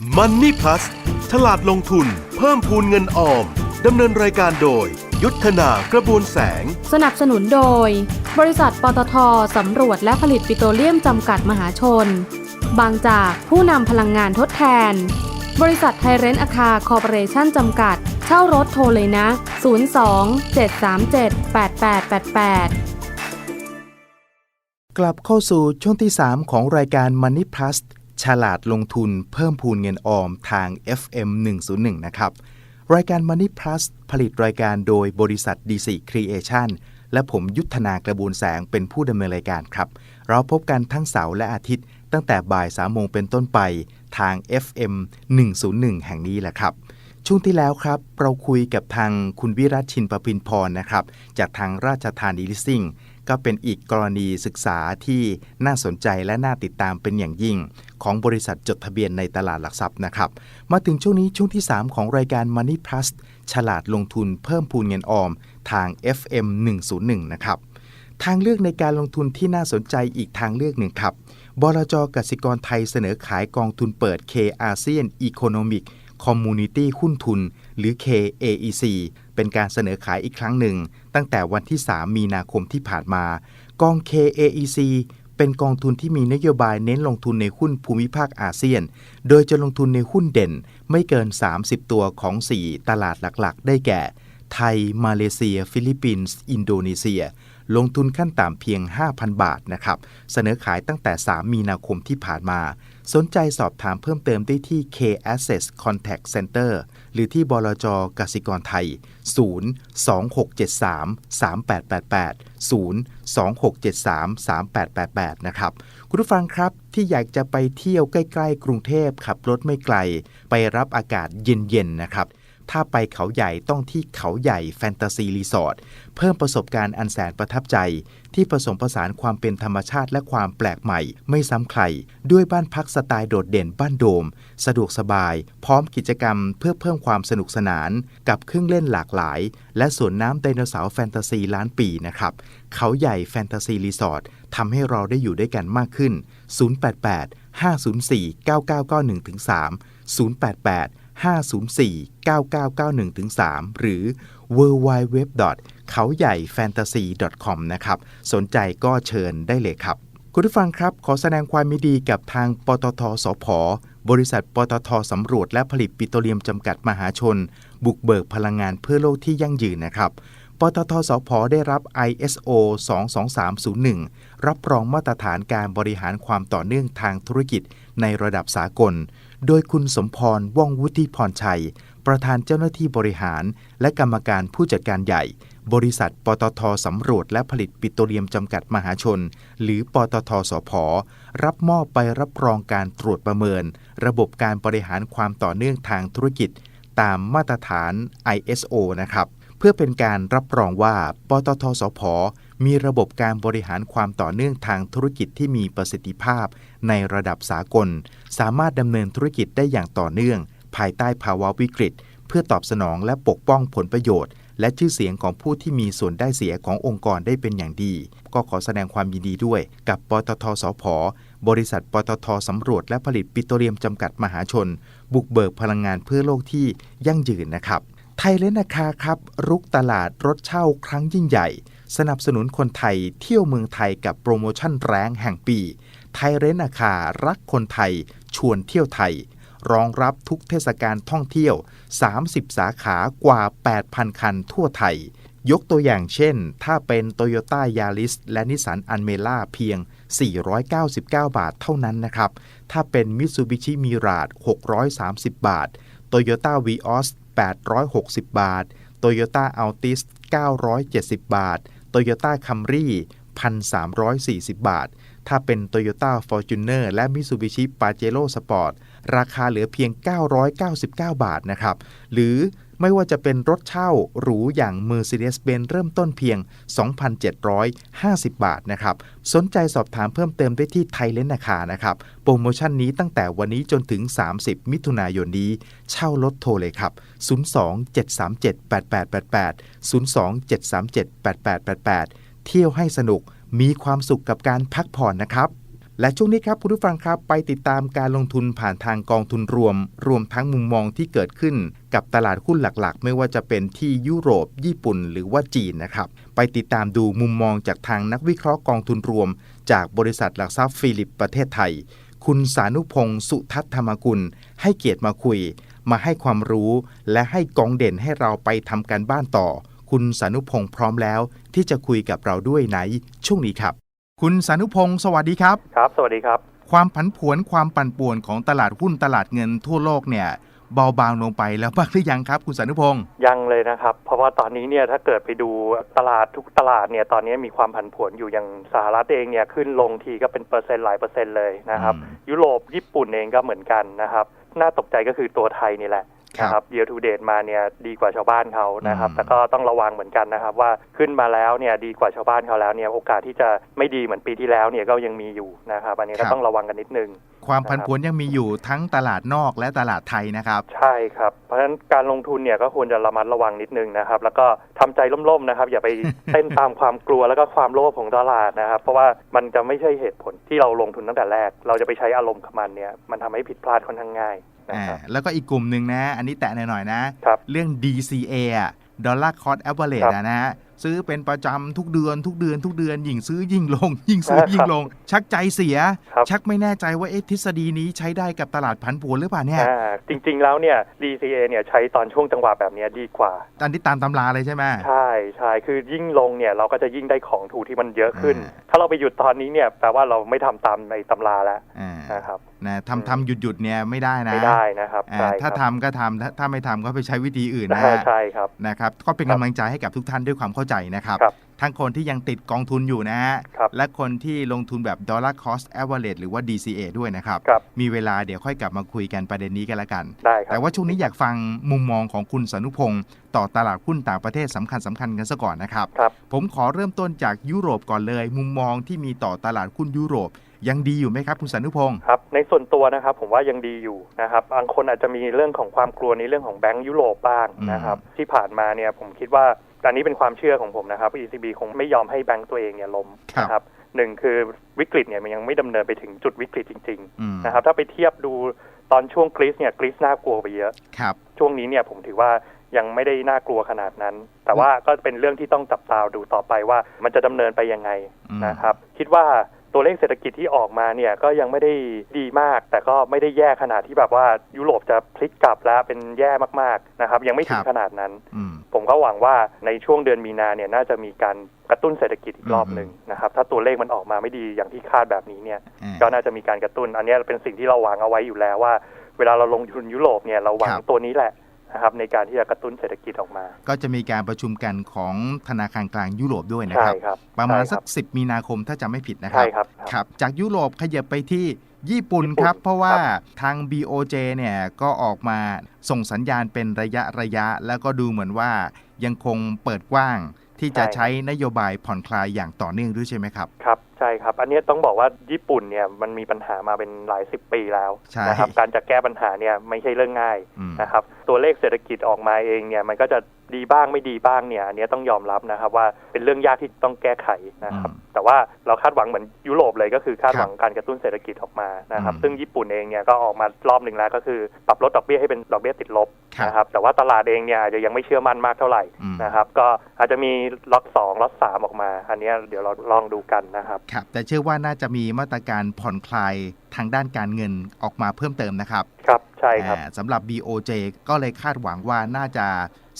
Money Plus ฉลาดลงทุน เพิ่มพูนเงินออม ดำเนินรายการโดย ยุทธนากระบวนแสง สนับสนุนโดย บริษัทปตทสำรวจและผลิตปิโตรเลียมจำกัดมหาชน บางจากผู้นำพลังงานทดแทน บริษัทไทยเรนต์อาคาคอร์ปอเรชั่นจำกัด เช่ารถโทรเลยนะ 02 737 8888กลับเข้าสู่ช่วงที่ 3 ของรายการ Money Plus ฉลาดลงทุนเพิ่มพูนเงินออมทาง FM 101 นะครับ รายการ Money Plus ผลิตรายการโดยบริษัท DC Creation และผมยุทธนากระบวนแสงเป็นผู้ดำเนินรายการครับ เราพบกันทั้งเสาร์และอาทิตย์ ตั้งแต่บ่าย3โมงเป็นต้นไปทาง FM 101 แห่งนี้แหละครับ ช่วงที่แล้วครับ เราคุยกับทางคุณวิรัตชินประพินพรนะครับ จากทางราชธานีลิสซิ่ง ก็เป็นอีกกรณีศึกษาที่น่าสนใจและน่าติดตามเป็นอย่างยิ่ง ของบริษัทจดทะเบียนในตลาดหลักทรัพย์นะครับ มาถึงช่วงนี้ช่วงที่ 3 ของรายการ Money Plus ฉลาดลงทุนเพิ่มพูนเงินออมทาง FM 101 นะครับ ทางเลือกในการลงทุนที่น่าสนใจอีกทางเลือกหนึ่งครับบลจกสิกรไทยเสนอขายกองทุนเปิด K ASEAN Economic Community หุ้นทุน หรือ KAEC เป็นการเสนอขายอีกครั้งหนึ่ง ตั้งแต่วันที่ 3 มีนาคมที่ผ่านมา กอง KAEC เป็นกองทุนที่มีนโยบายเน้นลงทุนในหุ้นภูมิภาคอาเซียน โดยจะลงทุนในหุ้นเด่นไม่เกิน 30 ตัวของ 4 ตลาดหลักๆ ได้แก่ ไทย มาเลเซีย ฟิลิปปินส์ อินโดนีเซีย ลงทุนขั้นต่ำเพียง 5,000 บาทนะครับ เสนอขายตั้งแต่ 3 มีนาคมที่ผ่านมา สนใจสอบถามเพิ่มเติมได้ที่ K Access Contact Center หรือที่บลจกสิกรไทย 02673 3888 02673 3888 นะครับ คุณผู้ฟังครับที่อยากจะไปเที่ยวใกล้ ๆ กรุงเทพขับรถไม่ไกล ไปรับอากาศเย็น ๆ นะครับ ถ้าไปเขาใหญ่ต้องที่เขาใหญ่แฟนตาซีรีสอร์ทเพิ่มประสบการณ์อันแสนประทับใจ ที่ผสมผสานความเป็นธรรมชาติและความแปลกใหม่ ไม่ซ้ำใคร ด้วยบ้านพักสไตล์โดดเด่นบ้านโดม สะดวกสบาย พร้อมกิจกรรมเพื่อเพิ่มความสนุกสนาน กับเครื่องเล่นหลากหลาย และสวนน้ำไดโนเสาร์แฟนตาซีล้านปีนะครับ เขาใหญ่แฟนตาซีรีสอร์ททำให้เราได้อยู่ด้วยกันมากขึ้น 088 504 9991 3 088 504 9991 3 หรือ w w w เขาใหญ่ fantasy com นะครับ สนใจก็เชิญได้เลยครับ คุณผู้ฟังครับ ขอแสดงความยินดีกับทางปตทสพบริษัท ปตทสำรวจและผลิตปิโตรเลียมจำกัดมหาชน บุกเบิกพลังงานเพื่อโลกที่ยั่งยืนนะครับปตทสพได้รับ ISO 22301 รับรองมาตรฐานการบริหารความต่อเนื่องทางธุรกิจในระดับสากล โดยคุณสมพร ว่องวุฒิพรชัย ประธานเจ้าหน้าที่บริหาร และกรรมการผู้จัดการใหญ่ บริษัท ปตทสำรวจและผลิตปิโตรเลียมจำกัดมหาชน หรือปตทสพรับมอบไปรับรองการตรวจประเมิน ระบบการบริหารความต่อเนื่องทางธุรกิจ ตามมาตรฐาน ISO นะครับ เพื่อเป็นการรับรองว่า ปตทสพ มีระบบการบริหารความต่อเนื่องทางธุรกิจที่มีประสิทธิภาพ ในระดับสากล สามารถดำเนินธุรกิจได้อย่างต่อเนื่อง ภายใต้ภาวะวิกฤต เพื่อตอบสนองและปกป้องผลประโยชน์ และชื่อเสียงของผู้ที่มีส่วนได้เสียขององค์กรได้เป็นอย่างดี ก็ขอแสดงความยินดีด้วย กับปตทสพบริษัทปตทสำรวจและผลิตปิโตรเลียมจำกัดมหาชน บุกเบิกพลังงานเพื่อโลกที่ยั่งยืนนะครับไทยเลนนาคาครับ รุกตลาดรถเช่าครั้งยิ่งใหญ่ สนับสนุนคนไทยเที่ยวเมืองไทยกับโปรโมชั่นแรงแห่งปี ไทยเรนนาคารักคนไทย ชวนเที่ยวไทย รองรับทุกเทศกาลท่องเที่ยว 30 สาขากว่า 8,000 คันทั่วไทย ยกตัวอย่างเช่น ถ้าเป็น Toyota Yaris และนิสสันอันเมล่าเพียง 499 บาทเท่านั้นนะครับ ถ้าเป็น Mitsubishi Mirage 630 บาท Toyota Vios 860 บาท Toyota Altis 970 บาท Toyota Camry 1,340 บาท ถ้าเป็น Toyota Fortuner และ Mitsubishi Pajero Sport ราคาเหลือเพียง 999 บาทนะครับ หรือ ไม่ว่าจะเป็นรถเช่าหรูอย่าง Mercedes-Benz เริ่มต้นเพียง 2,750 บาทนะครับ สนใจสอบถามเพิ่มเติมได้ที่ไทยเลนนาคานะครับ โปรโมชั่นนี้ตั้งแต่วันนี้จนถึง 30 มิถุนายนนี้ เช่ารถโทรเลยครับ 02-737-8888 02-737-8888 เที่ยวให้สนุกมีความสุขกับการพักผ่อนนะครับ และช่วงนี้ครับคุณผู้ฟังครับไปติดตามการลงทุนผ่านทางกองทุนรวม รวมทั้งมุมมองที่เกิดขึ้น กับตลาดหุ้นหลักๆ ไม่ว่าจะเป็นที่ยุโรป ญี่ปุ่น หรือว่าจีนนะครับไปติดตามดูมุมมองจากทางนักวิเคราะห์กองทุนรวม จากบริษัทหลักทรัพย์ฟิลิปประเทศไทย คุณสานุพงศ์สุทัศน์ธรรมกุล ให้เกียรติมาคุย มาให้ความรู้และให้กองเด่นให้เราไปทำการบ้านต่อ คุณสานุพงศ์พร้อมแล้ว ที่จะคุยกับเราด้วยในช่วงนี้ครับ คุณสานุพงศ์สวัสดีครับ ครับ สวัสดีครับ ความผันผวนความปั่นป่วนของตลาดหุ้นตลาดเงินทั่วโลกเนี่ยเบาบางลงไปแล้วบ้างหรือยังครับคุณสานุพงศ์ยังเลยนะครับ เพราะว่าตอนนี้เนี่ยถ้าเกิดไปดูตลาดทุกตลาดเนี่ยตอนนี้มีความผันผวนอยู่อย่างสหรัฐเองเนี่ยขึ้นลงทีก็เป็นเปอร์เซ็นต์หลายเปอร์เซ็นต์เลยนะครับอืมยุโรปญี่ปุ่นเองก็เหมือนกันนะครับ น่าตกใจก็คือตัวไทยนี่แหละ ครับนะครับเย r ทูเดตมาเนี่ยดีกว่าชาวบ้านเขานะครับอืมแต่ก็ต้องระวังเหมือนกันนะครับ ว่าขึ้นมาแล้วเนี่ยดีกว่าชาวบ้านเขาแล้วเนี่ยโอกาสที่จะไม่ดีเหมือนปีที่แล้วเนี่ยก็ยังมีอยู่นะครับ อันนี้ก็ต้องระวังกันนิดนึง ความผันผวนยังมีอยู่ทั้งตลาดนอกและตลาดไทยนะครับ ใช่ครับ เพราะฉะนั้นการลงทุนเนี่ยก็ควรจะระมัดระวังนิดนึงนะครับ แล้วก็ทำใจล่มๆนะครับ อย่าไปเต้นตามความกลัวแล้วก็ความโลภของตลาดนะครับ เพราะว่ามันจะไม่ใช่เหตุผลที่เราลงทุนตั้งแต่แรก เราจะไปใช้อารมณ์กับมันเนี่ยมันทำให้ผิดพลาดค่อนข้างง่ายนะ อ่าครับแล้วก็อีกกลุ่มหนึ่งนะ อันนี้แตะหน่อยๆนะครับเรื่อง DCA อะดอลลาร์คอ s แอ v e r a g ครั e บอะนะฮะซื้อเป็นประจำทุกเดือนทุกเดือนทุกเดือนยิ่งซื้อยิ่งลง ยิ่งซื้อยิ่งลง ชักใจเสียครับชักไม่แน่ใจว่าเอ๊ะทฤษฎีนี้ใช้ได้กับตลาดผันผวนหรือเปล่าเนี่ยอ่าจริง ๆ แล้วเนี่ย DCA เนี่ยใช้ตอนช่วงจังหวะแบบเนี้ยดีกว่าอันที่ตามตำราเลยใช่ไหมใช่ใช่คือยิ่งลงเนี่ยเราก็จะยิ่งได้ของถูกที่มันเยอะขึ้นอ่าถ้าเราไปหยุดตอนนี้เนี่ยแปลว่าเราไม่ทำตามในตำราแล้วอ่านะครับนะทำทำหยุดหยุดๆเนี่ยไม่ได้นะไม่ได้นะครับอ่าใช่ถ้าครับทำก็ทำถ้าถ้าไม่ทำก็ไปใช้วิธีอื่นนะอ่าฮะใช่ครับนะครับ ก็เป็นครับกำลังใจให้กับทุกท่านด้วยความเข้าใจนะครับครับทั้งคนที่ยังติดกองทุนอยู่นะฮะครับและคนที่ลงทุนแบบ dollar cost average หรือว่า DCA ด้วยนะครับครับมีเวลาเดี๋ยวค่อยกลับมาคุยกันประเด็นนี้กันละกันได้ครับแต่ว่าช่วงนี้อยากฟังมุมมองของคุณสนุพงศ์ต่อตลาดหุ้นต่างประเทศสำคัญสำคัญกันซะก่อนนะครับครับ ผมขอเริ่มต้นจากยุโรปก่อนเลย มุมมองที่มีต่อตลาดหุ้นยุโรป ยังดีอยู่ไหมครับคุณสนุพงศ์ครับในส่วนตัวนะครับผมว่ายังดีอยู่นะครับบางคนอาจจะมีเรื่องของความกลัวในเรื่องของแบงก์ยุโรปบ้างนะครับที่ผ่านมาเนี่ยผมคิดว่าอันนี้เป็นความเชื่อของผมนะครับ ECB คงไม่ยอมให้แบงก์ตัวเองเนี่ยล้มนะครับหนึ่งคือวิกฤตเนี่ยมันยังไม่ดำเนินไปถึงจุดวิกฤตจริงอืมๆนะครับถ้าไปเทียบดูตอนช่วงกรีซเนี่ยกรีซน่ากลัวไปเยอะครับช่วงนี้เนี่ยผมถือว่ายังไม่ได้น่ากลัวขนาดนั้น แต่ว่าก็เป็นเรื่องที่ต้องจับตาดูต่อไปว่ามันจะดำเนินไปยังไงอืมนะครับ คิดว่า ตัวเลขเศรษฐกิจที่ออกมาเนี่ยก็ยังไม่ได้ดีมาก แต่ก็ไม่ได้แย่ขนาดที่แบบว่ายุโรปจะพลิกกลับแล้วเป็นแย่มากๆนะครับ ยังไม่ถึงขนาดนั้นอืมผมก็หวังว่าในช่วงเดือนมีนาเนี่ยน่าจะมีการกระตุ้นเศรษฐกิจอีกรอบหนึ่งนะครับ ถ้าตัวเลขมันออกมาไม่ดีอย่างที่คาดแบบนี้เนี่ยอ่าก็น่าจะมีการกระตุ้น อันเนี้ยเป็นสิ่งที่เราหวังเอาไว้อยู่แล้วว่า เวลาเราลงทุนยุโรปเนี่ยเราหวังครับตัวนี้แหละ นะครับในการที่จะกระตุ้นเศรษฐกิจออกมา ก็จะมีการประชุมกันของธนาคารกลางยุโรปด้วยนะใช่ครับครับประมาณใช่คสับก10 มีนาคมถ้าจำไม่ผิดนะคใช่รับครับครับ จากยุโรปขยับไปที่ญี่ปุ่นญี่ปุ่นครับ เพราะว่าครับทาง BOJ เนี่ยก็ออกมาส่งสัญญาณเป็นระยะระยะ แล้วก็ดูเหมือนว่ายังคงเปิดกว้างที่จะใช่ใช้นโยบายผ่อนคลายอย่างต่อเนื่องด้วยใช่ไหมครับ ครับ ใช่ครับ อันเนี้ยต้องบอกว่าญี่ปุ่นเนี่ยมันมีปัญหามาเป็นหลายสิบปีแล้วใช่นะครับการจะแก้ปัญหาเนี่ยไม่ใช่เรื่องง่ายอืมนะครับ ตัวเลขเศรษฐกิจออกมาเองเนี่ยมันก็จะ ดีบ้างไม่ดีบ้างเนี่ยอันเนี้ยต้องยอมรับนะครับว่าเป็นเรื่องยากที่ต้องแก้ไขนะครับอืมแต่ว่าเราคาดหวังเหมือนยุโรปเลยก็คือคาดหวังการกระตุ้นเศรษฐกิจออกมานะครับอืมซึ่งญี่ปุ่นเองเนี่ยก็ออกมารอบหนึ่งแล้วก็คือปรับลดดอกเบี้ยให้เป็นดอกเบี้ยติดลบครับนะครับแต่ว่าตลาดเองเนี่ยอาจจะยังไม่เชื่อมั่นมากเท่าไหร่อืมนะครับก็อาจจะมีล็อตสองล็อตสามออกมา อันเนี้ยเดี๋ยวเราลองดูกันนะครับครับแต่เชื่อว่าน่าจะมีมาตรการผ่อนคลายทางด้านการเงินออกมาเพิ่มเติมนะครับ ครับใช่ครับอ่าสำหรับ BOJ ก็เลยคาดหวังว่าน่าจะ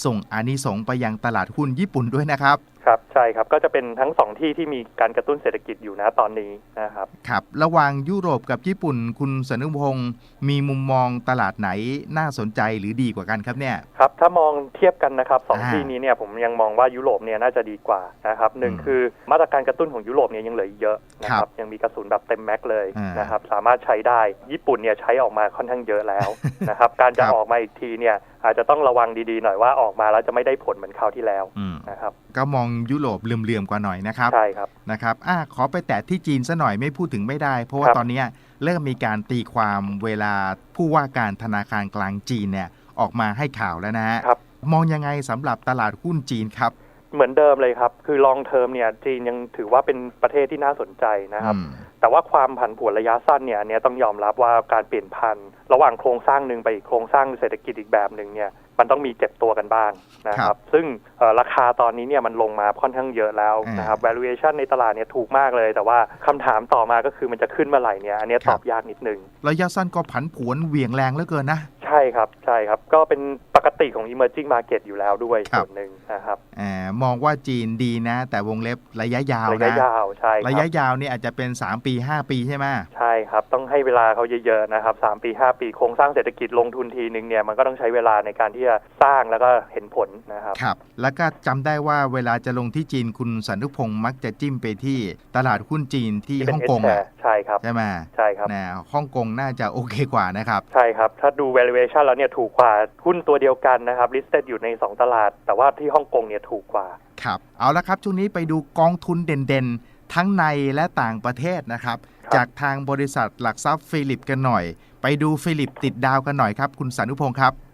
ส่งอานิสงส์ไปยังตลาดหุ้นญี่ปุ่นด้วยนะครับ ครับใช่ครับก็จะเป็นทั้งสองที่ที่มีการกระตุ้นเศรษฐกิจอยู่นะตอนนี้นะครับครับ ระหว่างยุโรปกับญี่ปุ่น คุณสนุพงศ์มีมุมมองตลาดไหนน่าสนใจหรือดีกว่ากันครับเนี่ยครับถ้ามองเทียบกันนะครับสองอ่าที่นี้เนี่ยผมยังมองว่ายุโรปเนี่ยน่าจะดีกว่านะครับหนึ่งอืมคือมาตรการกระตุ้นของยุโรปเนี่ยยังเหลืออีกเยอะนะคครัรับบยังมีกระสุนแบบเต็มแม็กซ์เลยอ่านนะครับสามารถใช้ได้ญี่ปุ่นเนี่ยใช้ออกมาค่อนข้างเยอะแล้วนะครับการจะครับออกมาอีกทีเนี่ยอาจจะต้องระวังดีๆหน่อยว่าออกมาแล้วจะไม่ได้ผลเหมือนคราวที่แล้วอืมนะครับก็มองยุโรปเหลื่อมๆกว่าหน่อยนะครับใช่ครับนะครับอะขอไปแตะที่จีนซะหน่อยไม่พูดถึงไม่ได้ เพราะว่าครับตอนเนี้ยเริ่มมีการตีความเวลาผู้ว่าการธนาคารกลางจีนเนี่ยออกมาให้ข่าวแล้วนะฮะครับมองยังไงสำหรับตลาดหุ้นจีนครับเหมือนเดิมเลยครับ คือลองเทอมเนี่ยจีนยังถือว่าเป็นประเทศที่น่าสนใจนะครับอืม แต่ว่าความผันผวนระยะสั้นเนี่ยอันนี้ต้องยอมรับว่าการเปลี่ยนพันธุ์ระหว่างโครงสร้างหนึ่งไปอีกโครงสร้างเศรษฐกิจอีกแบบหนึ่งเนี่ย มันต้องมีเจ็บตัวกันบ้างนะคครัรับบซึ่งเอ่อราคาตอนนี้เนี่ยมันลงมาค่อนข้างเยอะแล้วอ่านนะครับ valuation ในตลาดเนี่ยถูกมากเลย แต่ว่าคำถามต่อมาก็คือมันจะขึ้นเมื่อไหร่เนี่ยอันเนี้ยครัตบอบยากนิดนึงระยะสั้นก็ผันผวนเหวี่ยงแรงเหลือเกินนะใช่ครับใช่ครับก็เป็นปกติของ emerging market อยู่แล้วด้วยครับส่วนหนึ่งนะครับอ่ามองว่าจีนดีนะ แต่วงเล็บระยะยาวระยะนะยาวใช่คระรัยะบยาวนี่อาจจะเป็น 3 ปี 5 ปีใช่ไหมใช่ครับ ต้องให้เวลาเขาเยอะๆนะครับสามปีห้าปีโครงสร้างเศรษฐกิจลงทุนทีหนึ่งเนี่ยมันก็ต้องใช้เวลาในการที่จะสร้างแล้วก็เห็นผลนะครับครับ แล้วก็จำได้ว่าเวลาจะลงที่จีนคุณสันทุพงศ์มักจะจิ้มไปที่ตลาดหุ้นจีนที่ที่เป็ฮ่นองกง S อะ share ใช่ครับใช่ไหมใช่ครับนะฮ่องกงน่าจะโอเคกว่านะครับ ใช่ครับ ถ้าดู valuation แล้วเนี่ยถูกกว่าหุ้นตัวเดียวกันนะครับ listed อยู่ใน 2 ตลาด แต่ว่าที่ฮ่องกงเนี่ยถูกกว่าครับเอาละครับช่วงนี้ไปดูกองทุนเด่นๆ ทั้งในและต่างประเทศนะครับครับจากทางบริษัทหลักทรัพย์ฟิลิปกันหน่อย ไปดูฟิลิปติดดาวกันหน่อยครับ คุณสันุพงศ์ครับครับ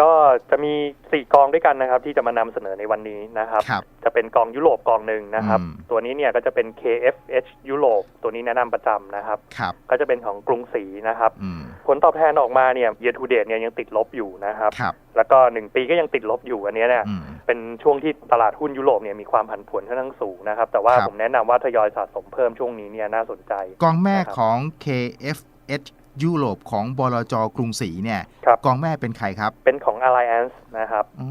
ก็จะมี4กองด้วยกันนะครับ ที่จะมานำเสนอในวันนี้นะครับครับจะเป็นกองยุโรปกองหนึ่งนะครับอืมตัวนี้เนี่ยก็จะเป็น KFH ยุโรปตัวนี้แนะนำประจำนะครับครับก็จะเป็นของกรุงศรีนะครับอืมผลตอบแทนออกมาเนี่ย year to date เนี่ยยังติดลบอยู่นะครับครับแล้วก็1ปีก็ยังติดลบอยู่อันเนี้ยเนี่ยอืมเป็นช่วงที่ตลาดหุ้นยุโรปเนี่ยมีความผันผวนค่อนข้างสูงนะครับ แต่ว่าครับผมแนะนำว่าทยอยสะสมเพิ่มช่วงนี้เนี่ยน่าสนใจ กองแม่นะครับของ KFH ยุโรปของบลจกรุงศรีเนี่ยครับ กองแม่เป็นใครครับเป็นของ Alliance นะครับ อ๋อ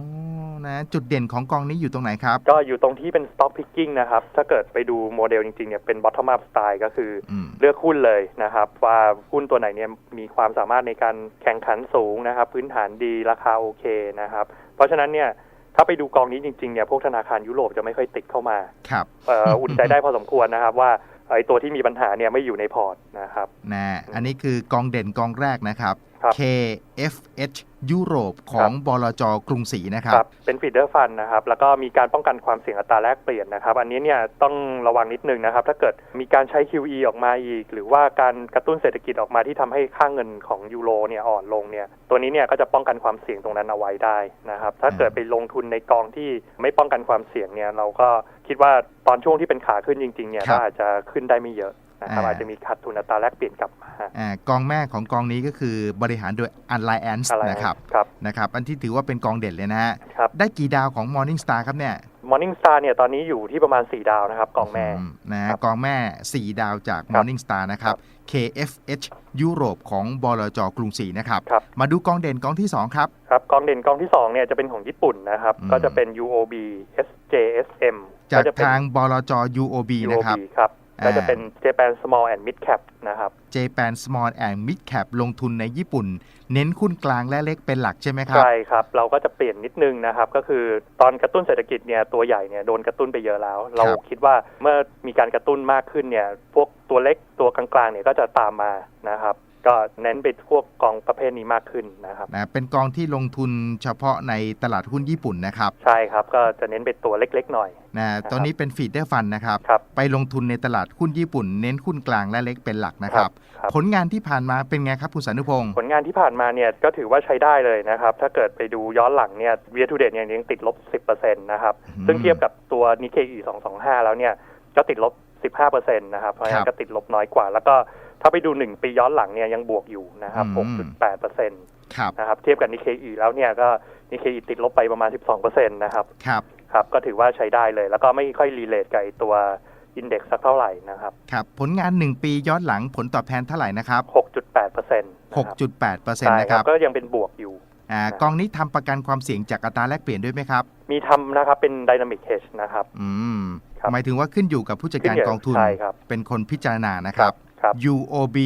นะจุดเด่นของกองนี้อยู่ตรงไหนครับ ก็อยู่ตรงที่เป็น stock picking นะครับ ถ้าเกิดไปดูโมเดลจริงๆเนี่ยเป็น bottom up style ก็คืออืม เลือกหุ้นเลยนะครับ ว่าหุ้นตัวไหนเนี่ยมีความสามารถในการแข่งขันสูงนะครับ พื้นฐานดีราคาโอเคนะครับ เพราะฉะนั้นเนี่ยถ้าไปดูกองนี้จริงๆเนี่ยพวกธนาคารยุโรปจะไม่ค่อยติดเข้ามาครับ เอ่อ อุ่นใจได้พอสมควรนะครับว่า ไอ้ตัวที่มีปัญหาเนี่ยไม่อยู่ในพอร์ตนะครับนะอันนี้คือกองเด่นกองแรกนะครับครับ KFH ยุโรปของบลจกรุงศรีนะครับครับเป็นฟีเดอร์ฟันนะครับ แล้วก็มีการป้องกันความเสี่ยงอัตราแลกเปลี่ยนนะครับ อันนี้เนี่ยต้องระวังนิดนึงนะครับ ถ้าเกิดมีการใช้ QE ออกมาอีก หรือว่าการกระตุ้นเศรษฐกิจออกมาที่ทำให้ค่างเงินของยูโรเนี่ยอ่อนลงเนี่ย ตัวนี้เนี่ยก็จะป้องกันความเสี่ยงตรงนั้นเอาไว้ได้นะครับ ถ้าเกิดไปลงทุนในกองที่ไม่ป้องกันความเสี่ยงเนี่ยเราก็ คิดว่าตอนช่วงที่เป็นขาขึ้นจริงๆเนี่ยครับก็อาจจะขึ้นได้ไม่เยอะนะครับอ่าอาจจะมีขาดทุนอัตราแลกเปลี่ยนกลับมาอ่ากองแม่ของกองนี้ก็คือบริหารโดย Alliance อะไรนะครับครับนะครับ อันที่ถือว่าเป็นกองเด่นเลยนะฮะครับได้กี่ดาวของ Morningstar ครับเนี่ย Morning Star เนี่ยตอนนี้อยู่ที่ประมาณ 4 ดาวนะครับ กองแม่อืนะครับกองแม่ 4 ดาวจากครับ Morningstar นะครับ KFH ยุโรปของบลจกรุงศรีนะครับครับมาดูกองเด่นกองที่ 2 ครับครับกองเด่นกองที่สองเนี่ยจะเป็นของญี่ปุ่นนะครับอืมก็จะเป็น UOB SJSM จากจะเป็นทางบลจ UOB นะครับ UOB ครับอ่าก็จะเป็น Japan Small and Mid Cap นะครับ Japan Small and Mid Cap ลงทุนในญี่ปุ่น เน้นหุ้นกลางและเล็กเป็นหลักใช่ไหมครับ ใช่ครับ เราก็จะเปลี่ยนนิดนึงนะครับ ก็คือตอนกระตุ้นเศรษฐกิจเนี่ยตัวใหญ่เนี่ยโดนกระตุ้นไปเยอะแล้ว เราคิดว่าเมื่อมีการกระตุ้นมากขึ้นเนี่ยพวกตัวเล็กตัวกลางๆเนี่ยก็จะตามมานะครับ ก็เน้นไปพวกกองประเภทนี้มากขึ้นนะครับนะเป็นกองที่ลงทุนเฉพาะในตลาดหุ้นญี่ปุ่นนะครับ ใช่ครับ ก็จะเน้นเป็นตัวเล็กๆหน่อยนะตอนนี้เป็นฟีดเดอร์ฟันนะครับครับไปลงทุนในตลาดหุ้นญี่ปุ่น เน้นหุ้นกลางและเล็กเป็นหลักนะครับครับผลงานที่ผ่านมาเป็นไงครับคุณสันุพงศ์ผลงานที่ผ่านมาเนี่ยก็ถือว่าใช้ได้เลยนะครับ ถ้าเกิดไปดูย้อนหลังเนี่ยเวียทูเดตเนี่ยยังติดลบ 10%นะครับอืมซึ่งเทียบกับตัวนิเคอี225 แล้วเนี่ยก็ติดลบ 15%นะครับเพราะฉะนั้นก็ติดลบน้อยกว่า แล้วก็ ถ้าไปดู1ปีย้อนหลังเนี่ยยังบวกอยู่นะครับ6.8%นครับะครับ เทียบกับนิเคอีแล้วเนี่ยก็นิเคอีติดลบไปประมาณ12%นะครับ ครับ ครับ ก็ถือว่าใช้ได้เลย แล้วก็ไม่ค่อยรีเลทกับไอ้ตัวอินเด็กซ์สักเท่าไหร่นะครับ ครับ ผลงาน1ปีย้อนหลังผลตอบแทนเท่าไหร่นะครับ6.8%นะครับ6.8%ใช่นะคครัรับบก็ยังเป็นบวกอยู่อ่ากองนี้ทำประกันความเสี่ยงจากอัตราแลกเปลี่ยนด้วยไหมครับ มีทำนะครับเป็น Dynamic Hedge นะครับ อืมครับหมายถึงว่าขึ้นอยู่กับผู้จัดการขึ้นอยู่กองทุนใช่ครับเป็นคนพิจารณานะครับครับ UOB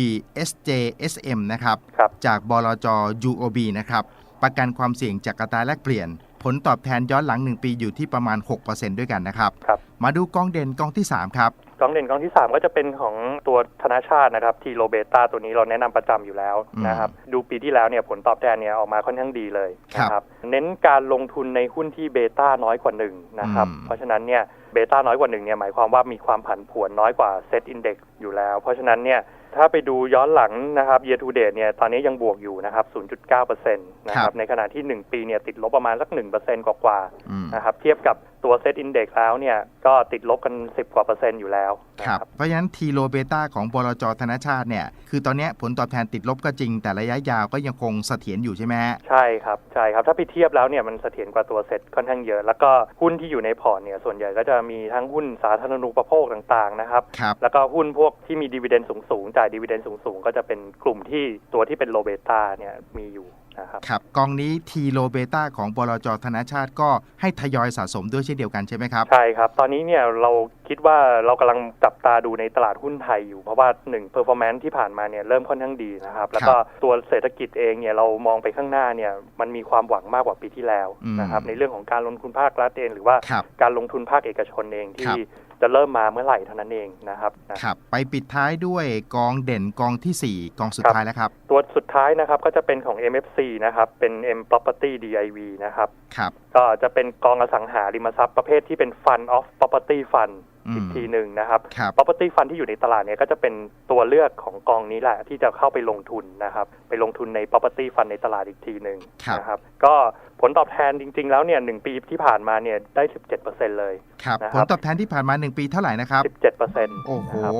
SJSM นะครับครับจากบลจ UOB นะครับประกันความเสี่ยงจากอัตราแลกเปลี่ยน ผลตอบแทนย้อนหลัง 1 ปีอยู่ที่ประมาณ 6%ด้วยกันนะครับครับมาดูกองเด่นกองที่ 3 ครับกองเด่นกองที่ 3 ก็จะเป็นของตัวธนาชาตินะครับทีโรเบต้าตัวนี้เราแนะนำประจำอยู่แล้วนะครับดูปีที่แล้วเนี่ยผลตอบแทนเนี่ยออกมาค่อนข้างดีเลยนะครับเน้นการลงทุนในหุ้นที่เบต้าน้อยกว่าหนึ่งนะครับอืมเพราะฉะนั้นเนี่ย เบต้าน้อยกว่าหนึ่งเนี่ยหมายความว่ามีความผันผวนน้อยกว่าเซตอินเด็กซ์อยู่แล้ว เพราะฉะนั้นเนี่ยถ้าไปดูย้อนหลังนะครับ year to date เนี่ยตอนนี้ยังบวกอยู่นะครับ 0.9%นะครับในขณะที่ 1 ปีเนี่ยติดลบประมาณสัก 1%กว่าๆอืมนะครับเทียบกับ ตัวเซตอินเด็กแล้วเนี่ยก็ติดลบกัน 10 กว่าเปอร์เซ็นต์อยู่แล้วนะครับเพราะฉะนั้นทีโลเบต้าของบลจธนชาติเนี่ยคือตอนเนี้ยผลตอบแทนติดลบก็จริง แต่ระยะยาวก็ยังคงเสถียรอยู่ใช่ไหมฮะใช่ครับใช่ครับถ้าไปเทียบแล้วเนี่ยมันเสถียรกว่าตัวเซ็ตค่อนข้างเยอะ แล้วก็หุ้นที่อยู่ในพอร์ตเนี่ยส่วนใหญ่ก็จะมีทั้งหุ้นสาธารณูปโภคต่างๆนะครับครับแล้วก็หุ้นพวกที่มีดีเวเดนสูงๆจ่ายดีเวเดนสูงๆ ก็จะเป็นกลุ่มที่ตัวที่เป็นโลเบต้าเนี่ยมีอยู่ นะครับครับกองนี้ทีโลเบต้าของบลจธนชาติก็ให้ทยอยสะสมด้วยเช่นเดียวกันใช่ไหมครับ ใช่ครับ ตอนนี้เนี่ยเราคิดว่าเรากำลังจับตาดูในตลาดหุ้นไทยอยู่ เพราะว่าหนึ่งเพอร์ฟอร์แมนซ์ที่ผ่านมาเนี่ยเริ่มค่อนข้างดีนะครับ แล้วก็ตัวเศรษฐกิจเองเนี่ยเรามองไปข้างหน้าเนี่ยมันมีความหวังมากกว่าปีที่แล้วนะครับอืมในเรื่องของการลงทุนภาครัฐเองหรือว่าครับการลงทุนภาคเอกชนเองครัที่บจะเริ่มมาเมื่อไหร่เท่านั้นเองนะครับนะครับ ไปปิดท้ายด้วยกองเด่นกองทีสี่4 กองสุดครับท้ายแล้วครับ ตัวสุดท้ายนะครับก็จะเป็นของ MFC นะครับเป็น M Property DIV นะครับ ครับก็จะเป็นกองอสังหาริมทรัพย์ประเภทที่เป็น Fund of Property Fund อืมอีกทีหนึ่งนะครับครับ property fund ที่อยู่ในตลาดเนี่ยก็จะเป็นตัวเลือกของกองนี้แหละที่จะเข้าไปลงทุนนะครับ ไปลงทุนใน property fund ในตลาดอีกทีหนึ่งครับนะครับ ก็ผลตอบแทนจริง ๆ แล้วเนี่ยหนึ่งปีที่ผ่านมาเนี่ยได้ 17%เลยครับนะคผรับลตอบแทนที่ผ่านมา 1 ปีเท่าไหร่นะครับ 17%โอ้โหนะครั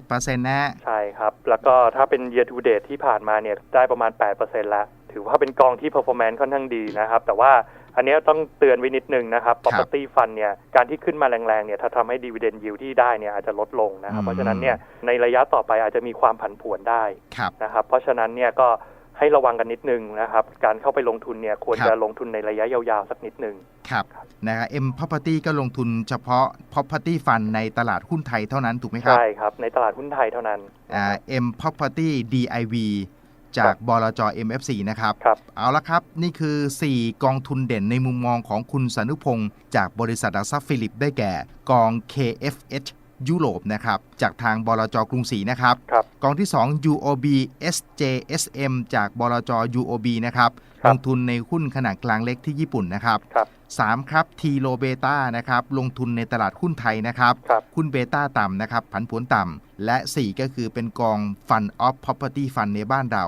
บ17%นะฮะใช่ครับ แล้วก็ถ้าเป็น year to date ที่ผ่านมาเนี่ยได้ประมาณ 8%แล้ว ถือว่าเป็นกองที่ performance ค่อนข้างดีนะครับ แต่ว่าอันเนี้ยต้องเตือนไว้นิดนึงนะครับ property fund เนี่ยการที่ขึ้นมาแรงๆเนี่ยถ้าทำให้ dividend yield ที่ได้เนี่ยอาจจะลดลงนะครับอืมเพราะฉะนั้นเนี่ยในระยะต่อไปอาจจะมีความผันผวนได้ครับนะครับ เพราะฉะนั้นเนี่ยก็ ให้ระวังกันนิดนึงนะครับ การเข้าไปลงทุนเนี่ยควรครับจะลงทุนในระยะยาวๆ สักนิดนึง ครับนะครับ M Property ก็ลงทุนเฉพาะ Property Fund ในตลาดหุ้นไทยเท่านั้นถูกไหมครับ ใช่ครับ ในตลาดหุ้นไทยเท่านั้นอ่า M Property DIV จากบลจ MFC นะครับครับเอาละครับ นี่คือ 4 กองทุนเด่นในมุมมองของคุณสานุพงศ์จากบริษัทหลักทรัพย์ฟิลิปได้แก่ กอง KFH ยุโรปนะครับจากทางบลจกรุงศรีนะครับครับกองที่ 2 UOB SJSM จากบลจ UOB นะครับครัลบงทุนในหุ้นขนาดกลางเล็กที่ญี่ปุ่นนะครับครับ3ครับ T l o Beta นะครับลงทุนในตลาดหุ้นไทยนะครับครับหุ้นเบต้าต่ำนะครับผันผวนต่ำและ 4 ก็คือเป็นกอง Fund of Property Fund ในบ้านเรา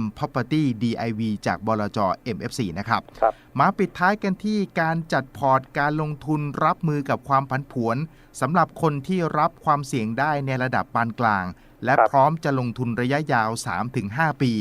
M Property DIV จากบลจ MFC นะครับครับ มาปิดท้ายกันที่การจัดพอร์ตการลงทุนรับมือกับความผันผวนสำหรับคนที่รับความเสี่ยงได้ในระดับปานกลาง และครับ พร้อมจะลงทุนระยะยาว 3-5 ปี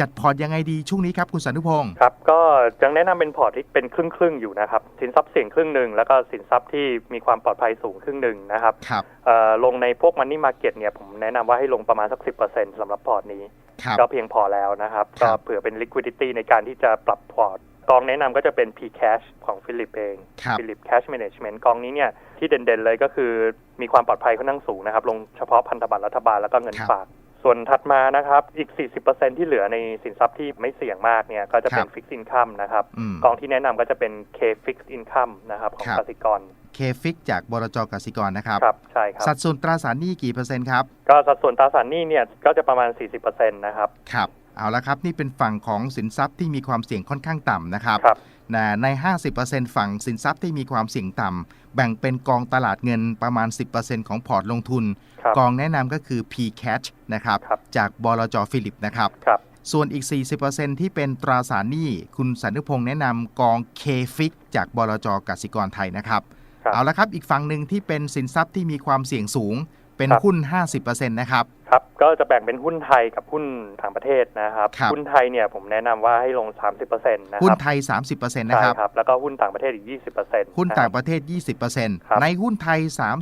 จัดพอร์ตยังไงดีช่วงนี้ครับคุณสันตุพงศ์ ครับ ก็ยังแนะนำเป็นพอร์ตที่เป็นครึ่งครึ่งๆอยู่นะครับ สินทรัพย์เสี่ยงครึ่งหนึ่งแล้วก็สินทรัพย์ที่มีความปลอดภัยสูงครึ่งหนึ่งนะครับครับ เอ่อลงในพวกมันนี่มาเก็ตเนี่ยผมแนะนำว่าให้ลงประมาณสัก 10%สำหรับพอร์ตนี้ครับ ก็เพียงพอแล้วนะครับครัก็บเผื่อเป็น liquidity ในการที่จะปรับพอร์ตกองแนะนำก็จะเป็น P Cash ของฟิลิปเองครับฟิลิป Cash Management กองนี้เนี่ยที่เด่นๆเลยก็คือมีความปลอดภัยค่อนข้างสูงนะครับ ลงเฉพาะพันธบัตรรัฐบาลแล้วก็เงินครับฝาก ส่วนถัดมานะครับ อีก 40%ที่เหลือในสินทรัพย์ที่ไม่เสี่ยงมากเนี่ยก็จะเป็นครับ Fixed Income นะครับอืมกองที่แนะนำก็จะเป็น K Fixed Income นะครับของครับกสิกร เคฟิกจากบลจกสิกรนะครับ ครับใช่ครับ สัดส่วนตราสารหนี้กี่เปอร์เซ็นต์ครับ ก็สัดส่วนตราสารหนี้เนี่ยก็จะประมาณ 40%นะครับ ครับ เอาละครับ นี่เป็นฝั่งของสินทรัพย์ที่มีความเสี่ยงค่อนข้างต่ำนะครับครับ นะใน 50%ฝั่งสินทรัพย์ที่มีความเสี่ยงต่ำแบ่งเป็นกองตลาดเงินประมาณ 10%ของพอร์ตลงทุน ครับ กองแนะนำก็คือ P-Cash นะครับครับ จากบลจฟิลิปนะครับ ครับ ส่วนอีก 40%ที่เป็นตราสารหนี้ คุณสันนุพงศ์แนะนำกอง K-Fix จากบลจกสิกรไทยนะครับครับ เอาละครับอีกฝั่งหนึ่งที่เป็นสินทรัพย์ที่มีความเสี่ยงสูงเป็นครับหุ้น 50%นะครับ ครับ ก็จะแบ่งเป็นหุ้นไทยกับหุ้นต่างประเทศนะครับครับหุ้นไทยเนี่ยผมแนะนำว่าให้ลง 30%นะคหุ้นรับไทย 30%นะใช่ครับครับ แล้วก็หุ้นต่างประเทศอีก 20%หุ้นต่างะปครับระเทศครับ20%ในหุ้นไทย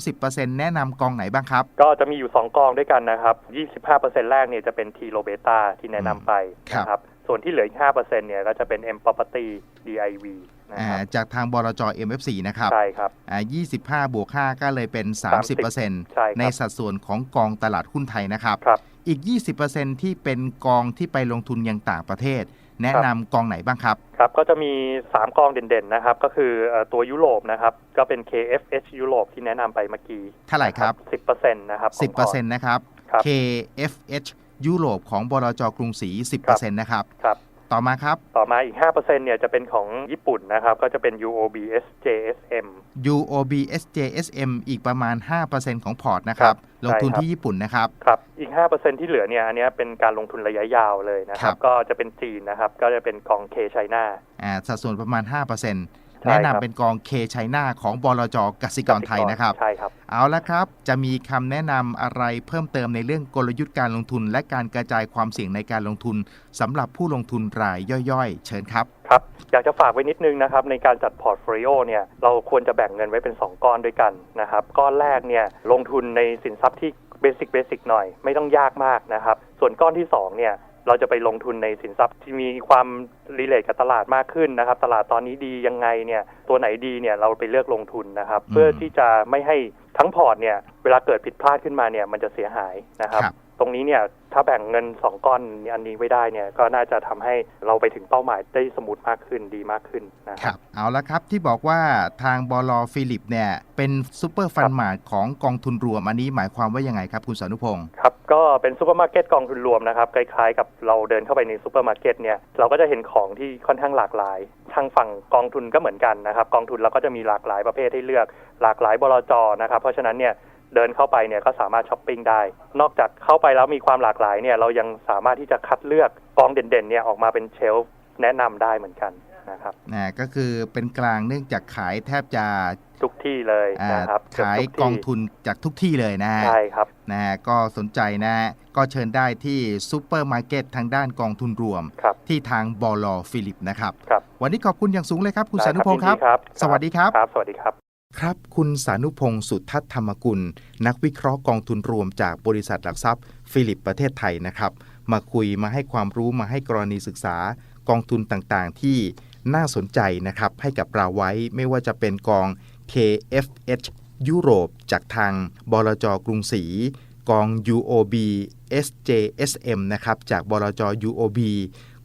30%แนะนำกองไหนบ้างครับ ก็จะมีอยู่ 2 กองด้วยกันนะครับ 25%แรกเนี่ยจะเป็น T l o b e t a ที่แนะนำไปครับนะครับ ส่วนที่เหลืออีก5%เนี่ยก็จะเป็น M Property DIV นะครับอ่าจากทางบลจ MFC นะครับ ใช่ครับอ่า25 บวก5ก็เลยเป็น 30%ใช่ครับในสัดส่วนของกองตลาดหุ้นไทยนะครับครับอีก 20%ที่เป็นกองที่ไปลงทุนยังต่างประเทศ แนะนำกองไหนบ้างครับ ครับ ก็จะมี 3 กองเด่นๆนะครับ ก็คือเอ่อตัวยุโรปนะครับ ก็เป็น KFH ยุโรปที่แนะนำไปเมื่อกี้ เท่าไหร่ครับ 10%นะครับของพอร์ต10%นะครับครับ KFH ยุโรปของบลจกรุงศรีครับ10%นะครับครับต่อมาครับ ต่อมาอีก 5%เนี่ยจะเป็นของญี่ปุ่นนะครับ ก็จะเป็น UOB SJSM UOB SJSM อีกประมาณ 5%ของพอร์ตนะครับครับลงทุนใช่ครับที่ญี่ปุ่นนะครับ ครับ อีก 5%ที่เหลือเนี่ย อันเนี้ยเป็นการลงทุนระยะยาวเลยนะคครัรับบก็จะเป็นจีนนะครับ ก็จะเป็นกองเคไชน่าอ่า สัดส่วนประมาณ5%ใช่ แนะครับนำเป็นกองเคชัยนาของบลจกสิกรไทยนะครับใช่ครับ เอาละครับ จะมีคำแนะนำอะไรเพิ่มเติมในเรื่องกลยุทธ์การลงทุน และการกระจายความเสี่ยงในการลงทุนสำหรับผู้ลงทุนรายย่อยๆ เชิญครับครับอยากจะฝากไว้นิดนึงนะครับในการจัดพอร์ตโฟลิโอเนี่ยเราควรจะแบ่งเงินไว้เป็น 2 ก้อนด้วยกันนะครับก้อนแรกเนี่ยลงทุนในสินทรัพย์ที่เบสิกเบสิกหน่อยไม่ต้องยากมากนะครับส่วนก้อนที่2เนี่ย เราจะไปลงทุนในสินทรัพย์ที่มีความรีเลทกับตลาดมากขึ้นนะครับ ตลาดตอนนี้ดียังไงเนี่ยตัวไหนดีเนี่ยเราไปเลือกลงทุนนะครับอืมเพื่อที่จะไม่ให้ทั้งพอร์ตเนี่ยเวลาเกิดผิดพลาดขึ้นมาเนี่ยมันจะเสียหายนะครับครับ ตรงนี้เนี่ยถ้าแบ่งเงิน 2 ก้อนอันนี้ไว้ได้เนี่ยก็น่าจะทำให้เราไปถึงเป้าหมายได้สมูทมากขึ้นดีมากขึ้นนะคครัรับบเอาละครับที่บอกว่าทางบลฟิลิปเนี่ยเป็นซูเปอร์ฟันมาร์ของกองทุนรวมอันนี้หมายความว่ายังไงครับคุณสานุพงศ์ครับก็เป็นซูเปอร์มาร์เก็ตกองทุนรวมนะครับคล้ายๆกับเราเดินเข้าไปในซูเปอร์มาร์เก็ตเนี่ยเราก็จะเห็นของที่ค่อนข้างหลากหลาย ทางฝั่งกองทุนก็เหมือนกันนะครับกองทุนเราก็จะมีหลากหลายประเภทให้เลือกหลากหลายบลจนะครับเพราะฉะนั้นเนี่ย เดินเข้าไปเนี่ยก็สามารถช้อปปิ้งได้ นอกจากเข้าไปแล้วมีความหลากหลายเนี่ยเรายังสามารถที่จะคัดเลือกกองเด่นๆเนี่ยออกมาเป็นเชลฟ์แนะนำได้เหมือนกันนะครับนะก็คือเป็นกลางเนื่องจากขายแทบจะทุกที่เลยอ่านะครับเกือบขายทุที่กองทุนจากทุกที่เลยนะฮะใช่ครับนะฮะก็สนใจนะฮะก็เชิญได้ที่ซูเปอร์มาร์เก็ตทางด้านกองทุนรวมครับที่ทางบลฟิลิปนะครับครับ วันนี้ขอบคุณอย่างสูงเลยครับ คุณได้สานุพงศ์ครับยินดีครับ สวัสดีครับครับสวัสดีครับ ครับ คุณสานุพงศ์สุทัศธรรมกุล นักวิเคราะห์กองทุนรวมจากบริษัทหลักทรัพย์ ฟิลิปประเทศไทยนะครับ มาคุยมาให้ความรู้มาให้กรณีศึกษากองทุนต่างๆ ที่น่าสนใจนะครับ ให้กับเราไว้ไม่ว่าจะเป็นกอง KFH ยุโรปจากทางบลจกรุงศรีกอง UOB SJSM นะครับจากบลจ UOB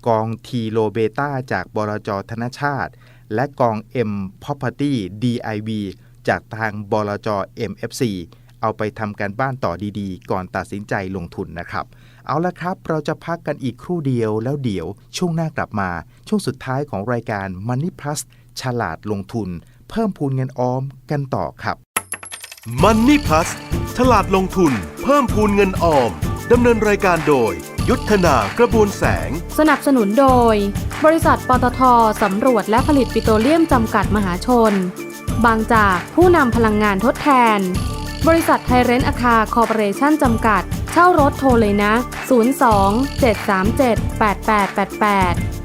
กอง T l o b e t a จากบลจธนชาติ และกอง M Property DIV จากทางบลจ MFC เอาไปทำการบ้านต่อดีๆ ก่อนตัดสินใจลงทุนนะครับ เอาละครับเราจะพักกันอีกครู่เดียวแล้วเดี๋ยว ช่วงหน้ากลับมา ช่วงสุดท้ายของรายการ Money Plus ฉลาดลงทุน เพิ่มพูนเงินออมกันต่อครับ Money Plus ฉลาดลงทุน เพิ่มพูนเงินออมดำเนินรายการโดย ยุทธนากระบวนแสง สนับสนุนโดย บริษัทปตทสำรวจและผลิตปิโตรเลียมจำกัดมหาชน บางจากผู้นำพลังงานทดแทน บริษัทไทเรนอาคาคอร์ปอเรชั่นจำกัด เช่ารถโทรเลยนะ 02 737 8888